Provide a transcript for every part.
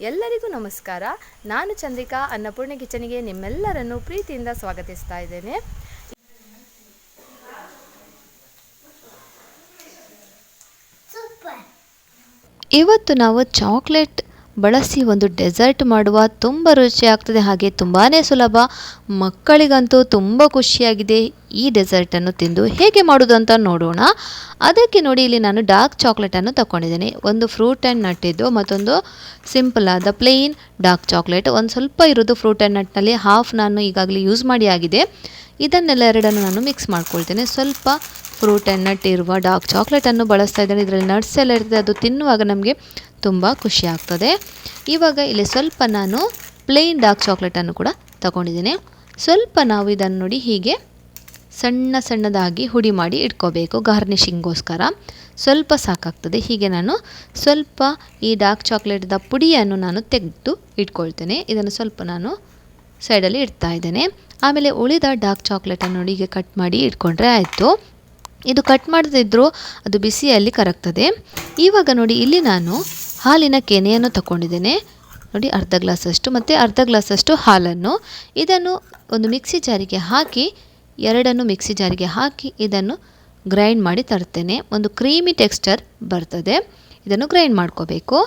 ಎಲ್ಲರಿಗೂ ನಮಸ್ಕಾರ. ನಾನು ಚಂದ್ರಿಕಾ ಅನ್ನಪೂರ್ಣ ಕಿಚನಿಗೆ ನಿಮ್ಮೆಲ್ಲರನ್ನು ಪ್ರೀತಿಯಿಂದ ಸ್ವಾಗತಿಸ್ತಾ ಇದ್ದೇನೆ. ಇವತ್ತು ನಾವು ಚಾಕ್ಲೇಟ್ ಬಳಸಿ ಒಂದು ಡೆಸರ್ಟ್ ಮಾಡುವ ತುಂಬ ರುಚಿ ಆಗ್ತದೆ. ಹಾಗೆ ತುಂಬಾ ಸುಲಭ. ಮಕ್ಕಳಿಗಂತೂ ತುಂಬ ಖುಷಿಯಾಗಿದೆ ಈ ಡೆಸರ್ಟನ್ನು ತಿಂದು. ಹೇಗೆ ಮಾಡೋದು ಅಂತ ನೋಡೋಣ. ಅದಕ್ಕೆ ನೋಡಿ ಇಲ್ಲಿ ನಾನು ಡಾರ್ಕ್ ಚಾಕ್ಲೇಟನ್ನು ತಗೊಂಡಿದ್ದೀನಿ ಒಂದು ಫ್ರೂಟ್ ಆ್ಯಂಡ್ ನಟ್ ಇದ್ದು ಮತ್ತೊಂದು ಸಿಂಪಲ್ ಆದ ಪ್ಲೇನ್ ಡಾರ್ಕ್ ಚಾಕ್ಲೇಟ್. ಒಂದು ಸ್ವಲ್ಪ ಇರೋದು ಫ್ರೂಟ್ ಆ್ಯಂಡ್ ನಟ್ನಲ್ಲಿ ಹಾಫ್ ನಾನು ಈಗಾಗಲೇ ಯೂಸ್ ಮಾಡಿ ಆಗಿದೆ. ಇದನ್ನೆಲ್ಲ ಎರಡನ್ನು ನಾನು ಮಿಕ್ಸ್ ಮಾಡ್ಕೊಳ್ತೇನೆ. ಸ್ವಲ್ಪ ಫ್ರೂಟ್ ಆ್ಯಂಡ್ ನಟ್ ಇರುವ ಡಾರ್ಕ್ ಚಾಕ್ಲೇಟನ್ನು ಬಳಸ್ತಾ ಇದ್ದಾರೆ ಇದರಲ್ಲಿ ನಟ್ಸ್ ಎಲ್ಲ ಇರ್ತದೆ, ಅದು ತಿನ್ನುವಾಗ ನಮಗೆ ತುಂಬ ಖುಷಿ ಆಗ್ತದೆ. ಇವಾಗ ಇಲ್ಲಿ ಸ್ವಲ್ಪ ನಾನು ಪ್ಲೇನ್ ಡಾರ್ಕ್ ಚಾಕ್ಲೇಟನ್ನು ಕೂಡ ತಗೊಂಡಿದ್ದೀನಿ. ಸ್ವಲ್ಪ ನಾವು ಇದನ್ನು ನೋಡಿ ಹೀಗೆ ಸಣ್ಣ ಸಣ್ಣದಾಗಿ ಹುಡಿ ಮಾಡಿ ಇಟ್ಕೋಬೇಕು ಗಾರ್ನಿಷಿಂಗೋಸ್ಕರ ಸ್ವಲ್ಪ ಸಾಕಾಗ್ತದೆ. ಹೀಗೆ ನಾನು ಸ್ವಲ್ಪ ಈ ಡಾರ್ಕ್ ಚಾಕ್ಲೇಟ್ದ ಪುಡಿಯನ್ನು ನಾನು ತೆಗೆದು ಇಟ್ಕೊಳ್ತೇನೆ. ಇದನ್ನು ಸ್ವಲ್ಪ ನಾನು ಸೈಡಲ್ಲಿ ಇಡ್ತಾ ಇದ್ದೇನೆ. ಆಮೇಲೆ ಉಳಿದ ಡಾರ್ಕ್ ಚಾಕ್ಲೇಟನ್ನು ನೋಡಿ ಹೀಗೆ ಕಟ್ ಮಾಡಿ ಇಟ್ಕೊಂಡ್ರೆ ಆಯಿತು. ಇದು ಕಟ್ ಮಾಡದಿದ್ದರೂ ಅದು ಬಿಸಿಯಲ್ಲಿ ಕರಗ್ತದೆ. ಇವಾಗ ನೋಡಿ, ಇಲ್ಲಿ ನಾನು ಹಾಲಿನ ಕೆನೆಯನ್ನು ತಗೊಂಡಿದ್ದೇನೆ ನೋಡಿ, ಅರ್ಧ ಗ್ಲಾಸಷ್ಟು ಮತ್ತು ಅರ್ಧ ಗ್ಲಾಸಷ್ಟು ಹಾಲನ್ನು. ಇದನ್ನು ಒಂದು ಮಿಕ್ಸಿ ಜಾರಿಗೆ ಹಾಕಿ, ಎರಡನ್ನು ಮಿಕ್ಸಿ ಜಾರಿಗೆ ಹಾಕಿ ಇದನ್ನು ಗ್ರೈಂಡ್ ಮಾಡಿ ತರ್ತೇನೆ. ಒಂದು ಕ್ರೀಮಿ ಟೆಕ್ಸ್ಚರ್ ಬರ್ತದೆ. ಇದನ್ನು ಗ್ರೈಂಡ್ ಮಾಡ್ಕೋಬೇಕು.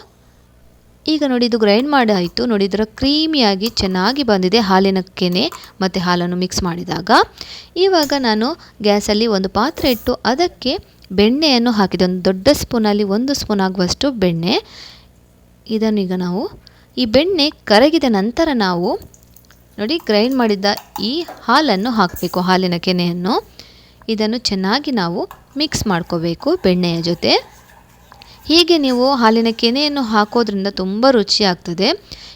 ಈಗ ನೋಡಿ ಇದು ಗ್ರೈಂಡ್ ಮಾಡಿ ಆಯಿತು ನೋಡಿ ಇದರ ಕ್ರೀಮಿಯಾಗಿ ಚೆನ್ನಾಗಿ ಬಂದಿದೆ ಹಾಲಿನ ಕೆನೆ ಮತ್ತು ಹಾಲನ್ನು ಮಿಕ್ಸ್ ಮಾಡಿದಾಗ. ಇವಾಗ ನಾನು ಗ್ಯಾಸಲ್ಲಿ ಒಂದು ಪಾತ್ರೆ ಇಟ್ಟು ಅದಕ್ಕೆ ಬೆಣ್ಣೆಯನ್ನು ಹಾಕಿದೆ. ಒಂದು ದೊಡ್ಡ ಸ್ಪೂನಲ್ಲಿ ಒಂದು ಸ್ಪೂನ್ ಆಗುವಷ್ಟು ಬೆಣ್ಣೆ. ಇದನ್ನು ಈಗ ನಾವು ಈ ಬೆಣ್ಣೆ ಕರಗಿದ ನಂತರ ನಾವು ನೋಡಿ ಗ್ರೈಂಡ್ ಮಾಡಿದ್ದ ಈ ಹಾಲನ್ನು ಹಾಕಬೇಕು, ಹಾಲಿನ ಕೆನೆಯನ್ನು. ಇದನ್ನು ಚೆನ್ನಾಗಿ ನಾವು ಮಿಕ್ಸ್ ಮಾಡ್ಕೋಬೇಕು ಬೆಣ್ಣೆಯ ಜೊತೆ. ಹೀಗೆ ನೀವು ಹಾಲಿನ ಕೆನೆಯನ್ನು ಹಾಕೋದ್ರಿಂದ ತುಂಬ ರುಚಿ ಆಗ್ತದೆ.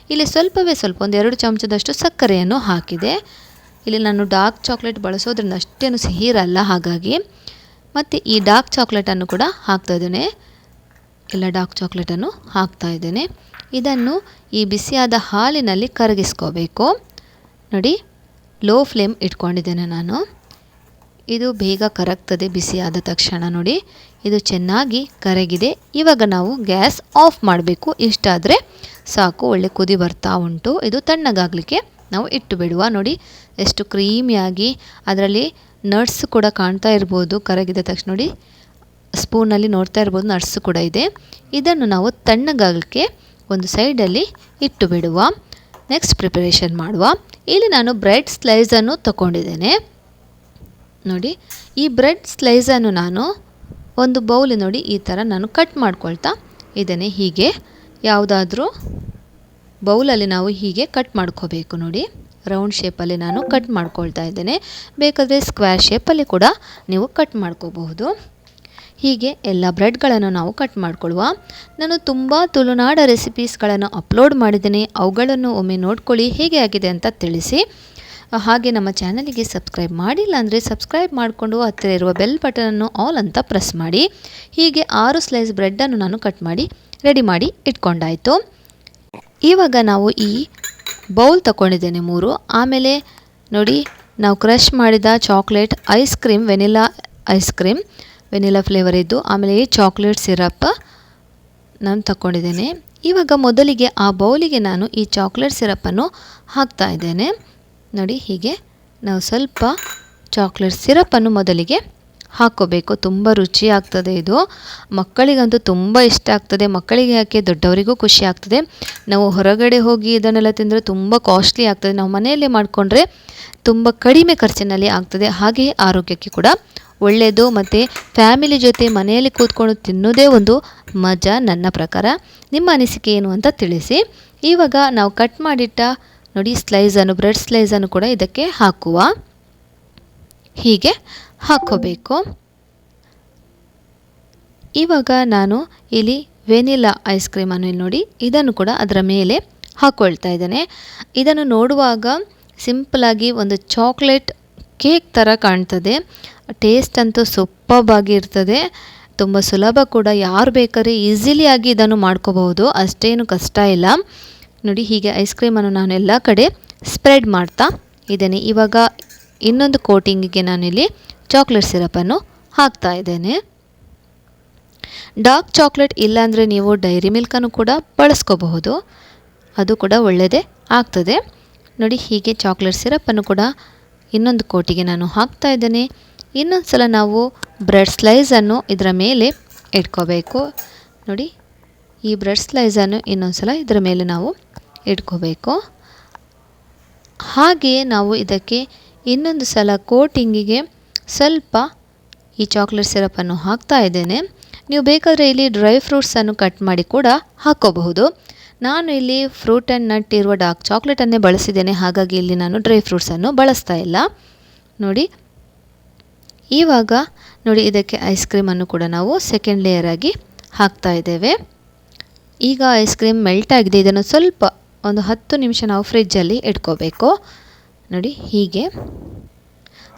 ಇಲ್ಲಿ ಸ್ವಲ್ಪವೇ ಸ್ವಲ್ಪ, ಒಂದು ಎರಡು ಚಮಚದಷ್ಟು ಸಕ್ಕರೆಯನ್ನು ಹಾಕಿದೆ. ಇಲ್ಲಿ ನಾನು ಡಾರ್ಕ್ ಚಾಕ್ಲೇಟ್ ಬಳಸೋದ್ರಿಂದ ಅಷ್ಟೇನು ಸಿಹಿ ಇರಲ್ಲ ಹಾಗಾಗಿ. ಮತ್ತು ಈ ಡಾರ್ಕ್ ಚಾಕ್ಲೇಟನ್ನು ಕೂಡ ಹಾಕ್ತಾ ಇದ್ದೇನೆ. ಎಲ್ಲ ಡಾರ್ಕ್ ಚಾಕ್ಲೇಟನ್ನು ಹಾಕ್ತಾ ಇದ್ದೇನೆ. ಇದನ್ನು ಈ ಬಿಸಿಯಾದ ಹಾಲಿನಲ್ಲಿ ಕರಗಿಸ್ಕೋಬೇಕು. ನೋಡಿ ಲೋ ಫ್ಲೇಮ್ ಇಟ್ಕೊಂಡಿದ್ದೇನೆ ನಾನು. ಇದು ಬೇಗ ಕರಗ್ತದೆ, ಬಿಸಿಯಾದ ತಕ್ಷಣ ನೋಡಿ. ಇದು ಚೆನ್ನಾಗಿ ಕರಗಿದೆ. ಇವಾಗ ನಾವು ಗ್ಯಾಸ್ ಆಫ್ ಮಾಡಬೇಕು. ಇಷ್ಟಾದರೆ ಸಾಕು, ಒಳ್ಳೆ ಕುದಿ ಬರ್ತಾ ಉಂಟು. ಇದು ತಣ್ಣಗಾಗಲಿಕ್ಕೆ ನಾವು ಇಟ್ಟು ಬಿಡುವ. ನೋಡಿ, ಎಷ್ಟು ಕ್ರೀಮಿಯಾಗಿ ಅದರಲ್ಲಿ ನಟ್ಸ್ ಕೂಡ ಕಾಣ್ತಾ ಇರ್ಬೋದು. ಕರಗಿದ ತಕ್ಷಣ ನೋಡಿ, ಸ್ಪೂನಲ್ಲಿ ನೋಡ್ತಾ ಇರ್ಬೋದು, ನಟ್ಸ್ ಕೂಡ ಇದೆ. ಇದನ್ನು ನಾವು ತಣ್ಣಗಾಗಲಿಕ್ಕೆ ಒಂದು ಸೈಡಲ್ಲಿ ಇಟ್ಟು ಬಿಡುವ. ನೆಕ್ಸ್ಟ್ ಪ್ರಿಪರೇಷನ್ ಮಾಡುವ. ಇಲ್ಲಿ ನಾನು ಬ್ರೆಡ್ ಸ್ಲೈಸನ್ನು ತಗೊಂಡಿದ್ದೇನೆ. ನೋಡಿ, ಈ ಬ್ರೆಡ್ ಸ್ಲೈಸನ್ನು ನಾನು ಒಂದು ಬೌಲ್ ನೋಡಿ ಈ ಥರ ನಾನು ಕಟ್ ಮಾಡ್ಕೊಳ್ತಾ ಇದ್ದೇನೆ. ಹೀಗೆ ಯಾವುದಾದ್ರೂ ಬೌಲಲ್ಲಿ ನಾವು ಹೀಗೆ ಕಟ್ ಮಾಡ್ಕೋಬೇಕು ನೋಡಿ. ರೌಂಡ್ ಶೇಪಲ್ಲಿ ನಾನು ಕಟ್ ಮಾಡ್ಕೊಳ್ತಾ ಇದ್ದೇನೆ. ಬೇಕಾದರೆ ಸ್ಕ್ವೇರ್ ಶೇಪಲ್ಲಿ ಕೂಡ ನೀವು ಕಟ್ ಮಾಡ್ಕೋಬಹುದು. ಹೀಗೆ ಎಲ್ಲ ಬ್ರೆಡ್ಗಳನ್ನು ನಾವು ಕಟ್ ಮಾಡಿಕೊಳ್ಳುವ. ನಾನು ತುಂಬ ತುಳುನಾಡ ರೆಸಿಪೀಸ್ಗಳನ್ನು ಅಪ್ಲೋಡ್ ಮಾಡಿದ್ದೀನಿ. ಅವುಗಳನ್ನು ಒಮ್ಮೆ ನೋಡ್ಕೊಳ್ಳಿ, ಹೇಗೆ ಆಗಿದೆ ಅಂತ ತಿಳಿಸಿ. ಹಾಗೆ ನಮ್ಮ ಚಾನಲಿಗೆ ಸಬ್ಸ್ಕ್ರೈಬ್ ಮಾಡಿಲ್ಲ ಅಂದರೆ ಸಬ್ಸ್ಕ್ರೈಬ್ ಮಾಡಿಕೊಂಡು ಹತ್ತಿರ ಇರುವ ಬೆಲ್ ಬಟನನ್ನು ಆಲ್ ಅಂತ ಪ್ರೆಸ್ ಮಾಡಿ. ಹೀಗೆ ಆರು ಸ್ಲೈಸ್ ಬ್ರೆಡ್ಡನ್ನು ನಾನು ಕಟ್ ಮಾಡಿ ರೆಡಿ ಮಾಡಿ ಇಟ್ಕೊಂಡಾಯಿತು. ಇವಾಗ ನಾವು ಈ ಬೌಲ್ ತಗೊಂಡಿದ್ದೇನೆ ಮೂರು. ಆಮೇಲೆ ನೋಡಿ, ನಾವು ಕ್ರಷ್ ಮಾಡಿದ chocolate ice cream vanilla ice cream vanilla flavour ಇದ್ದು, ಆಮೇಲೆ ಈ ಚಾಕ್ಲೇಟ್ ಸಿರಪ್ ನಾನು ತಗೊಂಡಿದ್ದೇನೆ ಇವಾಗ ಮೊದಲಿಗೆ ಆ ಬೌಲಿಗೆ ನಾನು ಈ ಚಾಕ್ಲೇಟ್ ಸಿರಪ್ಪನ್ನು ಹಾಕ್ತಾ ಇದ್ದೇನೆ. ನೋಡಿ ಹೀಗೆ ನಾವು ಸ್ವಲ್ಪ ಚಾಕ್ಲೇಟ್ ಸಿರಪನ್ನು ಮೊದಲಿಗೆ ಹಾಕ್ಕೋಬೇಕು ತುಂಬ ರುಚಿ ಆಗ್ತದೆ ಇದು. ಮಕ್ಕಳಿಗಂತೂ ತುಂಬ ಇಷ್ಟ ಆಗ್ತದೆ. ಮಕ್ಕಳಿಗೆ ಯಾಕೆ? ದೊಡ್ಡವರಿಗೂ ಖುಷಿ ಆಗ್ತದೆ. ನಾವು ಹೊರಗಡೆ ಹೋಗಿ ಇದನ್ನೆಲ್ಲ ತಿಂದರೆ ತುಂಬ ಕಾಸ್ಟ್ಲಿ ಆಗ್ತದೆ. ನಾವು ಮನೆಯಲ್ಲೇ ಮಾಡಿಕೊಂಡ್ರೆ ತುಂಬ ಕಡಿಮೆ ಖರ್ಚಿನಲ್ಲಿ ಆಗ್ತದೆ. ಹಾಗೆಯೇ ಆರೋಗ್ಯಕ್ಕೆ ಕೂಡ ಒಳ್ಳೆಯದು ಮತ್ತು ಫ್ಯಾಮಿಲಿ ಜೊತೆ ಮನೆಯಲ್ಲಿ ಕೂತ್ಕೊಂಡು ತಿನ್ನೋದೇ ಒಂದು ಮಜಾ ನನ್ನ ಪ್ರಕಾರ. ನಿಮ್ಮ ಅನಿಸಿಕೆ ಏನು ಅಂತ ತಿಳಿಸಿ. ಇವಾಗ ನಾವು ಕಟ್ ಮಾಡಿಟ್ಟ ನೋಡಿ ಸ್ಲೈಸನ್ನು ಬ್ರೆಡ್ ಸ್ಲೈಸನ್ನು ಕೂಡ ಇದಕ್ಕೆ ಹಾಕುವ. ಹೀಗೆ ಹಾಕೋಬೇಕು. ಇವಾಗ ನಾನು ಇಲ್ಲಿ ವೆನಿಲಾ ಐಸ್ ಕ್ರೀಮನ್ನು ಇಲ್ಲಿ ನೋಡಿ, ಇದನ್ನು ಕೂಡ ಅದರ ಮೇಲೆ ಹಾಕ್ಕೊಳ್ತಾ ಇದ್ದೇನೆ. ಇದನ್ನು ನೋಡುವಾಗ ಸಿಂಪಲಾಗಿ ಒಂದು ಚಾಕ್ಲೇಟ್ ಕೇಕ್ ಥರ ಕಾಣ್ತದೆ. ಟೇಸ್ಟ್ ಅಂತೂ ಇರ್ತದೆ ತುಂಬ ಸುಲಭ ಕೂಡ, ಯಾರು ಬೇಕಾದ್ರೆ ಈಸಿಲಿಯಾಗಿ ಇದನ್ನು ಮಾಡ್ಕೋಬಹುದು. ಅಷ್ಟೇನು ಕಷ್ಟ ಇಲ್ಲ. ನೋಡಿ, ಹೀಗೆ ಐಸ್ ಕ್ರೀಮನ್ನು ನಾನು ಎಲ್ಲ ಕಡೆ ಸ್ಪ್ರೆಡ್ ಮಾಡ್ತಾ ಇದ್ದೇನೆ. ಇವಾಗ ಇನ್ನೊಂದು ಕೋಟಿಂಗಿಗೆ ನಾನಿಲ್ಲಿ ಚಾಕ್ಲೇಟ್ ಸಿರಪನ್ನು ಹಾಕ್ತಾ ಇದ್ದೇನೆ. ಡಾರ್ಕ್ ಚಾಕ್ಲೇಟ್ ಇಲ್ಲಾಂದರೆ ನೀವು ಡೈರಿ ಮಿಲ್ಕನ್ನು ಕೂಡ ಬಳಸ್ಕೋಬಹುದು. ಅದು ಕೂಡ ಒಳ್ಳೆಯದೇ ಆಗ್ತದೆ. ನೋಡಿ, ಹೀಗೆ ಚಾಕ್ಲೇಟ್ ಸಿರಪನ್ನು ಕೂಡ ಇನ್ನೊಂದು ಕೋಟಿಗೆ ನಾನು ಹಾಕ್ತಾ ಇದ್ದೇನೆ. ಇನ್ನೊಂದು ಸಲ ನಾವು ಬ್ರೆಡ್ ಸ್ಲೈಸನ್ನು ಇದರ ಮೇಲೆ ಇಟ್ಕೋಬೇಕು. ನೋಡಿ ಈ ಬ್ರೆಡ್ ಸ್ಲೈಸನ್ನು ಇನ್ನೊಂದು ಸಲ ಇದರ ಮೇಲೆ ನಾವು ಇಟ್ಕೋಬೇಕು. ಹಾಗೆಯೇ ನಾವು ಇದಕ್ಕೆ ಇನ್ನೊಂದು ಸಲ ಕೋಟಿಂಗಿಗೆ ಸ್ವಲ್ಪ ಈ ಚಾಕ್ಲೇಟ್ ಸಿರಪನ್ನು ಹಾಕ್ತಾ ಇದ್ದೇನೆ. ನೀವು ಬೇಕಾದರೆ ಇಲ್ಲಿ ಡ್ರೈ ಫ್ರೂಟ್ಸನ್ನು ಕಟ್ ಮಾಡಿ ಕೂಡ ಹಾಕ್ಕೋಬಹುದು ನಾನು ಇಲ್ಲಿ ಫ್ರೂಟ್ ಆ್ಯಂಡ್ ನಟ್ ಇರುವ ಡಾರ್ಕ್ ಚಾಕ್ಲೇಟನ್ನೇ ಬಳಸಿದ್ದೇನೆ, ಹಾಗಾಗಿ ಇಲ್ಲಿ ನಾನು ಡ್ರೈ ಫ್ರೂಟ್ಸನ್ನು ಬಳಸ್ತಾ ಇಲ್ಲ. ನೋಡಿ, ಇವಾಗ ನೋಡಿ ಇದಕ್ಕೆ ಐಸ್ ಕ್ರೀಮನ್ನು ಕೂಡ ನಾವು ಸೆಕೆಂಡ್ ಲೇಯರ್ ಆಗಿ ಹಾಕ್ತಾ ಇದ್ದೇವೆ. ಈಗ ಐಸ್ ಕ್ರೀಮ್ ಮೆಲ್ಟ್ ಆಗಿದೆ. ಇದನ್ನು ಸ್ವಲ್ಪ ಒಂದು ಹತ್ತು ನಿಮಿಷ ನಾವು ಫ್ರಿಜ್ಜಲ್ಲಿ ಇಟ್ಕೋಬೇಕು. ನೋಡಿ, ಹೀಗೆ.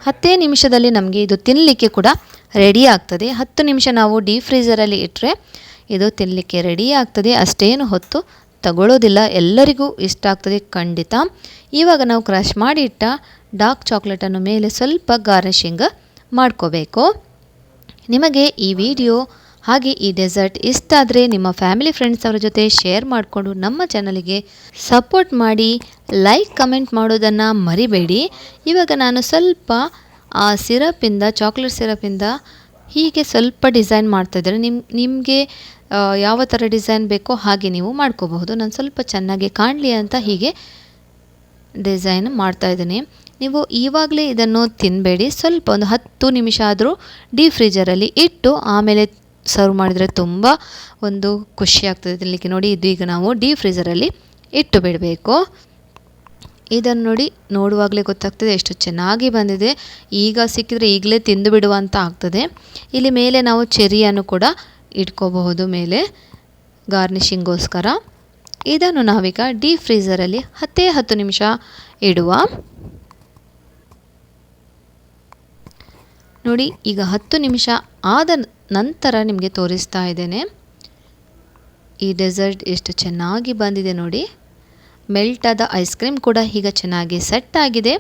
ಹತ್ತೇ ನಿಮಿಷದಲ್ಲಿ ನಮಗೆ ಇದು ತಿನ್ನಲಿಕ್ಕೆ ಕೂಡ ರೆಡಿ ಆಗ್ತದೆ. ಹತ್ತು ನಿಮಿಷ ನಾವು ಡೀಪ್ ಫ್ರೀಝರಲ್ಲಿ ಇಟ್ಟರೆ ಇದು ತಿನ್ನಲಿಕ್ಕೆ ರೆಡಿ ಆಗ್ತದೆ. ಅಷ್ಟೇನು ಹೊತ್ತು ತಗೊಳ್ಳೋದಿಲ್ಲ ಎಲ್ಲರಿಗೂ ಇಷ್ಟ ಆಗ್ತದೆ ಖಂಡಿತ. ಇವಾಗ ನಾವು ಕ್ರಷ್ ಮಾಡಿ ಇಟ್ಟ ಡಾರ್ಕ್ ಚಾಕ್ಲೇಟನ್ನು ಮೇಲೆ ಸ್ವಲ್ಪ ಗಾರ್ನಿಷಿಂಗ್ ಮಾಡ್ಕೋಬೇಕು. ನಿಮಗೆ ಈ ವಿಡಿಯೋ ಹಾಗೆ ಈ ಡೆಸರ್ಟ್ ಇಷ್ಟ ಆದರೆ ನಿಮ್ಮ ಫ್ಯಾಮಿಲಿ ಫ್ರೆಂಡ್ಸ್ ಅವರ ಜೊತೆ ಶೇರ್ ಮಾಡಿಕೊಂಡು ನಮ್ಮ ಚಾನಲಿಗೆ ಸಪೋರ್ಟ್ ಮಾಡಿ, ಲೈಕ್, ಕಮೆಂಟ್ ಮಾಡೋದನ್ನು ಮರಿಬೇಡಿ. ಇವಾಗ ನಾನು ಸ್ವಲ್ಪ, ಆ ಸಿರಪಿಂದ ಚಾಕ್ಲೇಟ್ ಸಿರಪಿಂದ ಹೀಗೆ ಸ್ವಲ್ಪ ಡಿಸೈನ್ ಮಾಡ್ತಾಯಿದ್ದಾರೆ ನಿಮ್ಮ ನಿಮಗೆ ಯಾವ ಥರ ಡಿಸೈನ್ ಬೇಕೋ ಹಾಗೆ ನೀವು ಮಾಡ್ಕೋಬಹುದು. ನಾನು ಸ್ವಲ್ಪ ಚೆನ್ನಾಗಿ ಕಾಣಲಿ ಅಂತ ಹೀಗೆ ಡಿಸೈನ್ ಮಾಡ್ತಾ ಇದ್ದೀನಿ. ನೀವು ಈವಾಗಲೇ ಇದನ್ನು ತಿನ್ನಬೇಡಿ ಸ್ವಲ್ಪ ಒಂದು ಹತ್ತು ನಿಮಿಷ ಆದರೂ ಡೀಪ್ ಫ್ರೀಜರಲ್ಲಿ ಇಟ್ಟು ಆಮೇಲೆ ಸರ್ವ್ ಮಾಡಿದರೆ ತುಂಬ ಒಂದು ಖುಷಿ ಆಗ್ತದೆ ತಿನ್ನಲಿಕ್ಕೆ ನೋಡಿ, ಇದು ಈಗ ನಾವು ಡೀಪ್ ಫ್ರೀಸರಲ್ಲಿ ಇಟ್ಟು ಬಿಡಬೇಕು. ಇದನ್ನು ನೋಡಿ ನೋಡುವಾಗಲೇ ಗೊತ್ತಾಗ್ತದೆ ಎಷ್ಟು ಚೆನ್ನಾಗಿ ಬಂದಿದೆ. ಈಗ ಸಿಕ್ಕಿದರೆ ಈಗಲೇ ತಿಂದು ಬಿಡುವ ಅಂತ ಆಗ್ತದೆ. ಇಲ್ಲಿ ಮೇಲೆ ನಾವು ಚೆರಿಯನ್ನು ಕೂಡ ಇಟ್ಕೋಬಹುದು ಮೇಲೆ. ಗಾರ್ನಿಷಿಂಗೋಸ್ಕರ ಇದನ್ನು ನಾವೀಗ ಡೀಪ್ ಫ್ರೀಸರಲ್ಲಿ ಹತ್ತೇ ಹತ್ತು ನಿಮಿಷ ಇಡುವ. ನೋಡಿ, ಈಗ ಹತ್ತು ನಿಮಿಷ ಆದ ನಂತರ ನಿಮಗೆ ತೋರಿಸ್ತಾ ಇದ್ದೇನೆ. ಈ ಡೆಸರ್ಟ್ ಎಷ್ಟು ಚೆನ್ನಾಗಿ ಬಂದಿದೆ ನೋಡಿ. ಮೆಲ್ಟಾದ ಐಸ್ ಕ್ರೀಮ್ ಕೂಡ ಈಗ ಚೆನ್ನಾಗಿ ಸೆಟ್ ಆಗಿದೆ.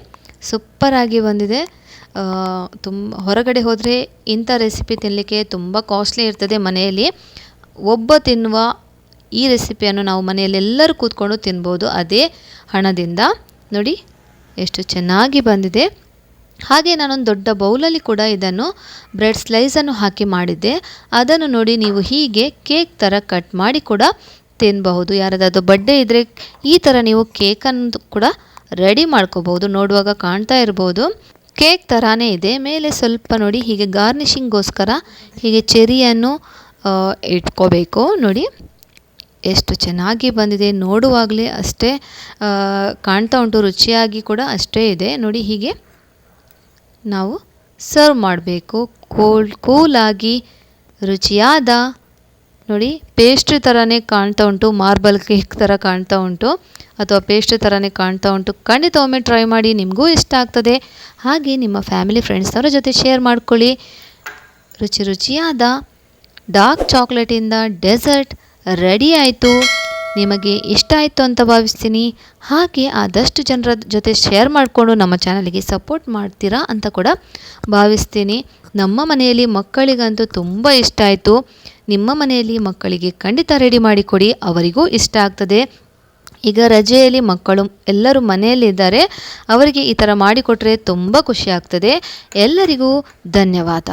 ಸೂಪರಾಗಿ ಬಂದಿದೆ. ತುಂಬ ಹೊರಗಡೆ ಹೋದರೆ ಇಂಥ ರೆಸಿಪಿ ತಿನ್ನಲಿಕ್ಕೆ ತುಂಬ ಕಾಸ್ಟ್ಲಿ ಇರ್ತದೆ ಮನೆಯಲ್ಲಿ. ಒಬ್ಬ ತಿನ್ನುವ ಈ ರೆಸಿಪಿಯನ್ನು ನಾವು ಮನೆಯಲ್ಲೆಲ್ಲರೂ ಕೂತ್ಕೊಂಡು ತಿನ್ಬೋದು ಅದೇ ಹಣದಿಂದ. ನೋಡಿ, ಎಷ್ಟು ಚೆನ್ನಾಗಿ ಬಂದಿದೆ. ಹಾಗೆ ನಾನೊಂದು ದೊಡ್ಡ ಬೌಲಲ್ಲಿ ಕೂಡ ಇದನ್ನು ಬ್ರೆಡ್ ಸ್ಲೈಸನ್ನು ಹಾಕಿ ಮಾಡಿದ್ದೆ. ಅದನ್ನು ನೋಡಿ ನೀವು ಹೀಗೆ ಕೇಕ್ ಥರ ಕಟ್ ಮಾಡಿ ಕೂಡ ತಿನ್ನಬಹುದು ಯಾರದಾದ್ರು ಬಡ್ಡೆ ಇದ್ದರೆ ಈ ಥರ ನೀವು ಕೇಕನ್ನು ಕೂಡ ರೆಡಿ ಮಾಡ್ಕೋಬಹುದು. ನೋಡುವಾಗ ಕಾಣ್ತಾ ಇರ್ಬೋದು. ಕೇಕ್ ಥರಾನೇ ಇದೆ. ಮೇಲೆ ಸ್ವಲ್ಪ ನೋಡಿ ಹೀಗೆ ಗಾರ್ನಿಷಿಂಗೋಸ್ಕರ ಹೀಗೆ ಚೆರಿಯನ್ನು ಇಟ್ಕೋಬೇಕು. ನೋಡಿ ಎಷ್ಟು ಚೆನ್ನಾಗಿ ಬಂದಿದೆ. ನೋಡುವಾಗಲೇ ಅಷ್ಟೇ ಕಾಣ್ತಾ ಉಂಟು. ರುಚಿಯಾಗಿ ಕೂಡ ಅಷ್ಟೇ ಇದೆ. ನೋಡಿ ಹೀಗೆ ನಾವು ಸರ್ವ್ ಮಾಡಬೇಕು. ಕೂಲ್, ಕೂಲಾಗಿ ರುಚಿಯಾದ, ನೋಡಿ ಪೇಸ್ಟ್ರಿ ಥರನೇ ಕಾಣ್ತಾ ಉಂಟು ಮಾರ್ಬಲ್ ಕೇಕ್ ಥರ ಕಾಣ್ತಾ ಉಂಟು, ಅಥವಾ ಪೇಸ್ಟ್ರಿ ಥರನೇ ಕಾಣ್ತಾ ಉಂಟು. ಖಂಡಿತ ಒಮ್ಮೆ ಟ್ರೈ ಮಾಡಿ, ನಿಮಗೂ ಇಷ್ಟ ಆಗ್ತದೆ. ಹಾಗೆ ನಿಮ್ಮ ಫ್ಯಾಮಿಲಿ ಫ್ರೆಂಡ್ಸ್ನವರ ಜೊತೆ ಶೇರ್ ಮಾಡ್ಕೊಳ್ಳಿ. ರುಚಿ ರುಚಿಯಾದ ಡಾರ್ಕ್ ಚಾಕ್ಲೇಟಿಂದ ಡೆಸರ್ಟ್ ರೆಡಿ ಆಯಿತು. ನಿಮಗೆ ಇಷ್ಟ ಆಯಿತು ಅಂತ ಭಾವಿಸ್ತೀನಿ. ಹಾಗೆ ಆದಷ್ಟು ಜನರ ಜೊತೆ ಶೇರ್ ಮಾಡಿಕೊಂಡು ನಮ್ಮ ಚಾನಲಿಗೆ ಸಪೋರ್ಟ್ ಮಾಡ್ತೀರಾ ಅಂತ ಕೂಡ ಭಾವಿಸ್ತೀನಿ. ನಮ್ಮ ಮನೆಯಲ್ಲಿ ಮಕ್ಕಳಿಗಂತೂ ತುಂಬ ಇಷ್ಟ ಆಯಿತು. ನಿಮ್ಮ ಮನೆಯಲ್ಲಿ ಮಕ್ಕಳಿಗೆ ಖಂಡಿತ ರೆಡಿ ಮಾಡಿಕೊಡಿ ಅವರಿಗೂ ಇಷ್ಟ ಆಗ್ತದೆ. ಈಗ ರಜೆಯಲ್ಲಿ ಮಕ್ಕಳು, ಎಲ್ಲರೂ ಮನೆಯಲ್ಲಿದ್ದಾರೆ ಅವರಿಗೆ ಈ ಥರ ಮಾಡಿಕೊಟ್ರೆ ತುಂಬ ಖುಷಿ ಆಗ್ತದೆ. ಎಲ್ಲರಿಗೂ ಧನ್ಯವಾದ.